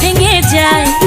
ভেঙে যায়।